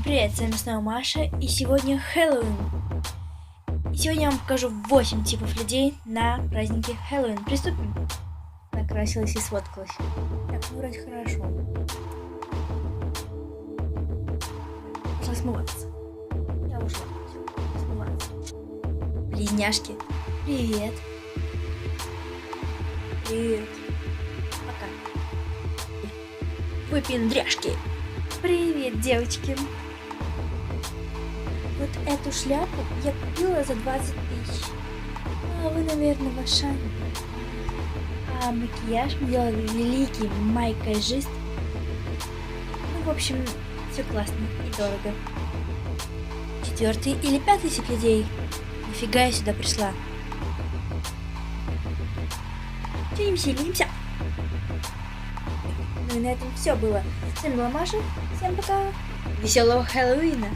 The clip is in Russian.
Всем привет, с вами снова Маша, и сегодня Хэллоуин. И сегодня я вам покажу 8 типов людей на празднике Хэллоуин. Приступим. Накрасилась и сфоткалась. Так, ну вроде хорошо. Пошла смываться. Я ушла. Всё, смываться. Близняшки. Привет. Привет. Пока. Выпендряшки. Привет, девочки. Вот эту шляпу я купила за 20 тысяч. А вы, наверное, в. А макияж мы делали великий майкажист. Ну, в общем, все классно и дорого. Четвертый или пятый тип людей. Нифига я сюда пришла. Тянемся, ленимся. Ну и на этом все было. С вами была Маша. Всем пока. Веселого Хэллоуина.